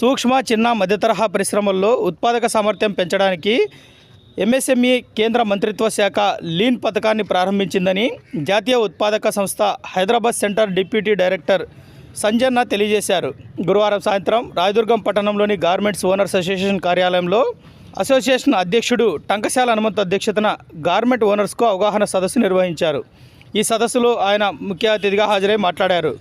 సూక్ష్మ చిన్న మధ్యతరహా పరిశ్రమల్లో ఉత్పాదక సామర్థ్యం పెంచడానికి ఎంఎస్ఎంఈ కేంద్ర మంత్రిత్వ శాఖ లీన్ పథకాన్ని ప్రారంభించిందని జాతీయ ఉత్పాదక సంస్థ Hyderabad centre deputy director Sanjanna తెలియజేశారు. గురువారం సాయంత్రం రాయదుర్గం పట్టణంలోని గార్మెంట్స్ ఓనర్స్ అసోసియేషన్ కార్యాలయంలో అసోసియేషన్ అధ్యక్షుడు టంకశాల హనుమంత్ అధ్యక్షతన గార్మెంట్ ఓనర్స్కు అవగాహన సదస్సు నిర్వహించారు. ఈ సదస్సులో ఆయన ముఖ్య అతిథిగా హాజరై మాట్లాడారు.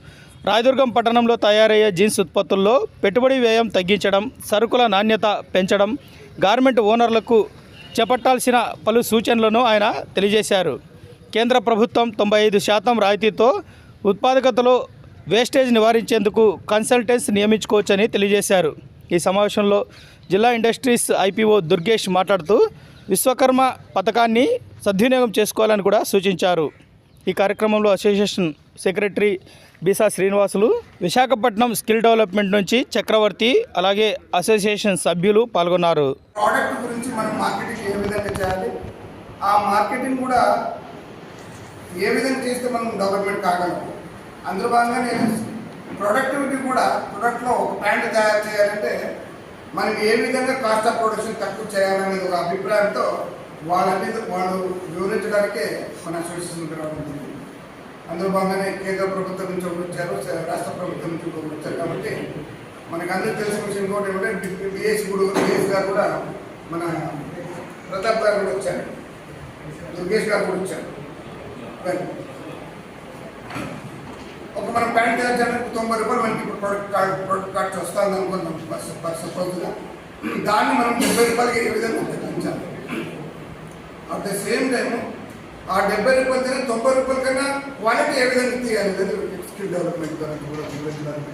రాయదుర్గం పట్టణంలో తయారయ్యే జీన్స్ ఉత్పత్తుల్లో పెట్టుబడి వ్యయం తగ్గించడం సరుకుల నాణ్యత పెంచడం గార్మెంట్ ఓనర్లకు చేపట్టాల్సిన పలు సూచనలను ఆయన తెలియజేశారు. కేంద్ర ప్రభుత్వం తొంభై ఐదు శాతం రాయితీతో ఉత్పాదకతలో వేస్టేజ్ నివారించేందుకు కన్సల్టెన్స్ నియమించుకోవచ్చని తెలియజేశారు. ఈ సమావేశంలో జిల్లా ఇండస్ట్రీస్ ఐపీఓ దుర్గేష్ మాట్లాడుతూ విశ్వకర్మ పథకాన్ని సద్వినియోగం చేసుకోవాలని కూడా సూచించారు. ఈ కార్యక్రమంలో association secretary Beesa Srinivasulu Visakhapatnam skill development నుంచి చక్రవర్తి అలాగే అసోసియేషన్ సభ్యులు పాల్గొన్నారు. ప్రోడక్ట్ గురించి మనం మార్కెటింగ్ ఏ విధంగా చేయాలి? ఆ మార్కెటింగ్ కూడా ఏ విధంగా చేస్తే మనం డెవలప్మెంట్ కాగలం? అందులో భాగంగా నేను ప్రొడక్టివిటీ కూడా ప్రొడక్ట్లో ఒక ప్యాంట్ తయారు చేయాలంటే మనం ఏ విధంగా కాస్ట్ ఆఫ్ ప్రొడక్షన్ తక్కువ చేయాలనేది ఒక అభిప్రాయంతో వాళ్ళని వాళ్ళు వివరించడానికే మన అసోసియేషన్ రావడం జరిగింది అందులో భాగంగానే కేంద్ర ప్రభుత్వం నుంచి ఒకరు వచ్చారు రాష్ట్ర ప్రభుత్వం నుంచి ఒకరు వచ్చారు కాబట్టి మనకు అందరూ తెలిసిన విషయం ఇంకోటి ఏమంటే డిఎస్ కూడా డిఎస్ గారు కూడా మన ప్రతాప్ గారు కూడా వచ్చారు. దుర్గేష్ గారు కూడా వచ్చారు. ఒక మనం ప్యాంట్ తయారు చేయడానికి తొంభై రూపాయలు మనకి ఇప్పుడు ప్రొడక్ట్ కార్డ్ ప్రొడక్ట్ కార్డ్స్ వస్తుంది అనుకుందాం. పర్ సపోజ్గా దాన్ని మనం ముప్పై రూపాయలకి ఏ విధంగా తగ్గించాలి అట్ ద సేమ్ టైం ఆ డెబ్బై రూపాయలు తొంభై రూపాయల కన్నా క్వాలిటీ ఏ విధంగా తీయాలి స్కిల్ డెవలప్మెంట్ దానికి కూడా వివరించడానికి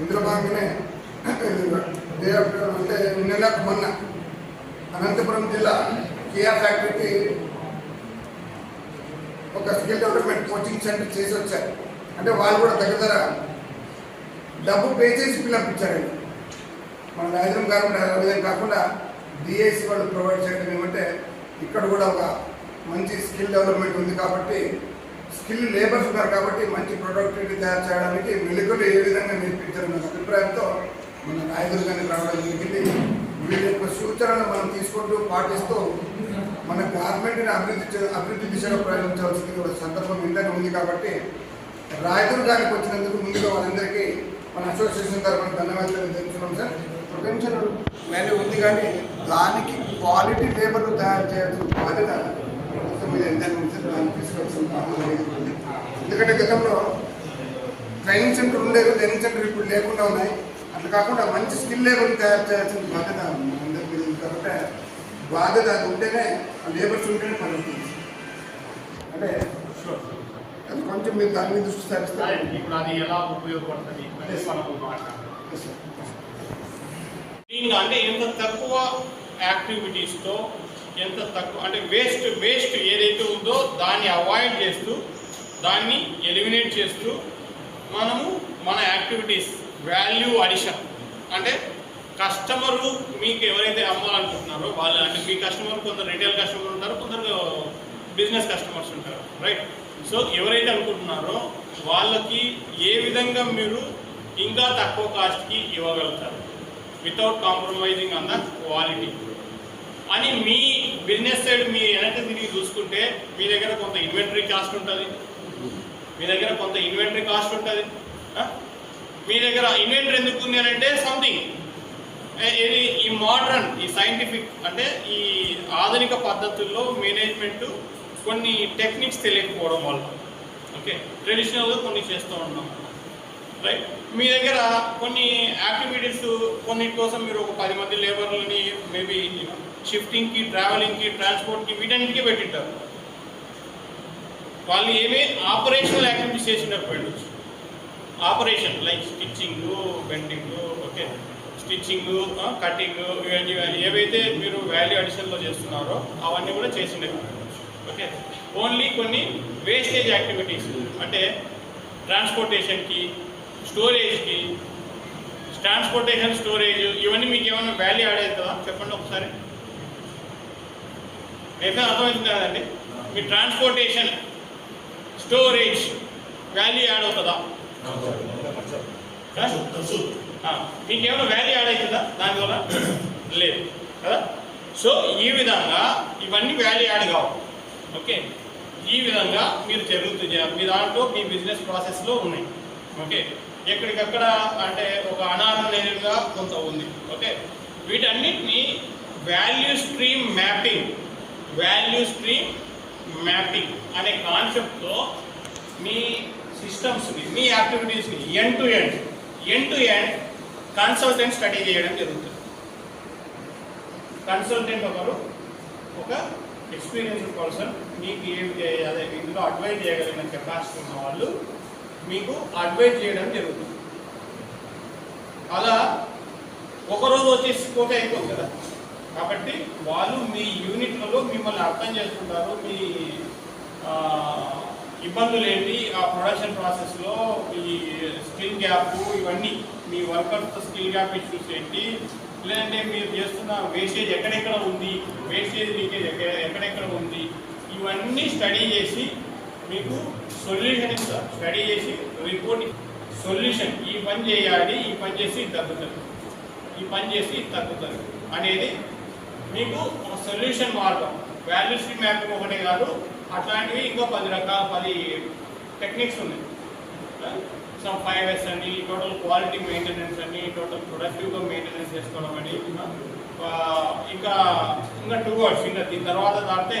ఇందులో భాగంగానే డే ఆఫ్టర్ అంటే నిన్న మొన్న అనంతపురం జిల్లా కియా ఫ్యాక్టరీకి ఒక స్కిల్ డెవలప్మెంట్ కోచింగ్ సెంటర్ చేసి వచ్చారు. అంటే వాళ్ళు కూడా దగ్గర దగ్గర డబ్బు పే చేసి ఫిల్అప్ మన రాజరం గారు అదే కాకుండా డిఐసి వాళ్ళు ప్రొవైడ్ చేయడం ఏమంటే ఇక్కడ కూడా ఒక మంచి స్కిల్ డెవలప్మెంట్ ఉంది కాబట్టి స్కిల్ లేబర్స్ ఉన్నారు కాబట్టి మంచి ప్రొడక్టివిటీ తయారు చేయడానికి మెలకులు ఏ విధంగా నేర్పించారన్న అభిప్రాయంతో మన రాయదుర్గానికి రావడం జరిగింది. వీళ్ళ యొక్క సూచనలు మనం తీసుకుంటూ పాటిస్తూ మన గవర్నమెంట్ని అభివృద్ధి అభివృద్ధి దిశగా ప్రయత్నించవలసింది సందర్భం ఇంతనే ఉంది కాబట్టి రాయదుర్గానికి వచ్చినందుకు ముందుగా వాళ్ళందరికీ మన అసోసియేషన్ తరఫున ధన్యవాదాలు తెలుస్తున్నాం సార్. పొటెన్షియల్ వాల్యూ ఉంది కానీ దానికి క్వాలిటీ లేబర్లు తయారు చేయాల్సిన బాధ్యత. ఎందుకంటే గతంలో ట్రైనింగ్ సెంటర్ ఉండేది ట్రైనింగ్ సెంటర్ ఇప్పుడు లేకుండా ఉన్నాయి. అట్లా కాకుండా మంచి స్కిల్ లేబర్ని తయారు చేయాల్సిన బాధ్యత అందరి మీద ఉంది. కాబట్టి బాధ్యత అది ఉంటేనే ఆ లేబర్స్ ఉంటేనే పని అంటే అది కొంచెం మీరు దాని మీద దృష్టి సారిస్తారు ఇప్పుడు అది ఎలా ఉపయోగపడుతుంది? అంటే ఎంత తక్కువ యాక్టివిటీస్తో ఎంత తక్కువ అంటే వేస్ట్ వేస్ట్ ఏదైతే ఉందో దాన్ని అవాయిడ్ చేస్తూ దాన్ని ఎలిమినేట్ చేస్తూ మనము మన యాక్టివిటీస్ వాల్యూ అడిషన్ అంటే కస్టమర్లు మీకు ఎవరైతే అమ్మాలనుకుంటున్నారో వాళ్ళు అంటే మీ కస్టమర్ కొందరు రిటైల్ కస్టమర్ ఉంటారు కొందరు బిజినెస్ కస్టమర్స్ ఉంటారు రైట్? సో ఎవరైతే అనుకుంటున్నారో వాళ్ళకి ఏ విధంగా మీరు ఇంకా తక్కువ కాస్ట్కి ఇవ్వగలుగుతారు? Without compromising on the quality అని మీ బిజినెస్ సైడ్ మీ వెనక తిరిగి చూసుకుంటే మీ దగ్గర కొంత ఇన్వెంటరీ కాస్ట్ ఉంటుంది. మీ దగ్గర కొంత ఇన్వెంటరీ కాస్ట్ ఉంటుంది. మీ దగ్గర ఇన్వెంటరీ ఎందుకు ఉంది అని అంటే సంథింగ్ ఇది ఈ మోడర్న్ ఈ సైంటిఫిక్ అంటే ఈ ఆధునిక పద్ధతుల్లో మేనేజ్మెంట్ కొన్ని టెక్నిక్స్ తెలియకపోవడం వల్ల. ఓకే ట్రెడిషనల్గా కొన్ని చేస్తూ ఉన్నాం. రైట్ మీ దగ్గర కొన్ని యాక్టివిటీస్ కొన్నిటి కోసం మీరు ఒక పది మంది లేబర్లని మేబీ షిఫ్టింగ్కి ట్రావెలింగ్కి ట్రాన్స్పోర్ట్కి వీటన్నిటికీ పెట్టింటారు. వాళ్ళు ఏమి ఆపరేషనల్ యాక్టివిటీస్ చేసినప్పుడు operation like stitching bending okay stitching cutting ఇవన్నీ ఏవైతే మీరు వాల్యూ అడిషన్లో చేస్తున్నారో అవన్నీ కూడా చేసినవి ఓకే ఓన్లీ కొన్ని వేస్టేజ్ యాక్టివిటీస్ అంటే ట్రాన్స్పోర్టేషన్కి స్టోరేజ్కి ట్రాన్స్పోర్టేషన్ స్టోరేజ్ ఇవన్నీ మీకు ఏమైనా వాల్యూ యాడ్ అవుతుందా చెప్పండి ఒకసారి. అయితే అర్థమవుతుంది కదండి? మీ ట్రాన్స్పోర్టేషన్ స్టోరేజ్ వాల్యూ యాడ్ అవుతుందా? ఆ, మీకు ఏమైనా వాల్యూ యాడ్ అవుతుందా? దానివల్ల లేదు కదా? సో ఈ విధంగా ఇవన్నీ వాల్యూ యాడ్ కావు. ఓకే? ఈ విధంగా మీరు జరుగుతుంది మీ దాంట్లో మీ బిజినెస్ ప్రాసెస్లో ఉన్నాయి. ఓకే? ఎక్కడికక్కడ అంటే ఒక అనాథనీయంగా కొంత ఉంది. ఓకే? వీటన్నిటిని value stream mapping value stream mapping అనే కాన్సెప్ట్తో మీ సిస్టమ్స్ని మీ యాక్టివిటీస్ని end to end end to end consultant study చేయడం జరుగుతుంది. కన్సల్టెంట్ ఒకరు ఒక ఎక్స్పీరియన్స్డ్ పర్సన్ మీకు ఏం చేయాలి అదే ఇందులో అడ్వైజ్ చేయగలిగిన కెపాసిటీ ఉన్న వాళ్ళు మీకు అడ్వైజ్ చేయడం జరుగుతుంది. అలా ఒకరోజు వచ్చేసి పోతే అయిపోతుంది కదా. కాబట్టి వాళ్ళు మీ యూనిట్లలో మిమ్మల్ని అర్థం చేసుకుంటారు. మీ ఇబ్బందులు ఏంటి ఆ ప్రొడక్షన్ ప్రాసెస్లో ఈ స్కిల్ గ్యాప్ ఇవన్నీ మీ వర్కర్స్ స్కిల్ గ్యాప్ ఇష్యూస్ ఏంటి? లేదంటే మీరు చేస్తున్న వేస్టేజ్ ఎక్కడెక్కడ ఉంది? వేస్టేజ్ లీకేజ్ ఎక్కడ ఎక్కడెక్కడ ఉంది? ఇవన్నీ స్టడీ చేసి మీకు సొల్యూషన్ ఇస్తా స్టడీ చేసి రిపోర్ట్ సొల్యూషన్ ఈ పని చేయాలి ఈ పని చేసి ఇది తగ్గుతుంది ఈ పని చేసి ఇది తగ్గుతుంది అనేది మీకు ఒక సొల్యూషన్ మార్గం. వాల్యూ స్ట్రీమ్ మ్యాపింగ్ ఒకటే కాదు అట్లాంటివి ఇంకో పది రకాల పది టెక్నిక్స్ ఉన్నాయి. సమ్ ఫైవ్ ఎస్ అని టోటల్ క్వాలిటీ మెయింటెనెన్స్ అని టోటల్ ప్రొడక్టివ్గా మెయింటెనెన్స్ చేసుకోవడం అని ఇంకా ఇంకా టూ వర్డ్స్ ఇంకా దీని తర్వాత దాటితే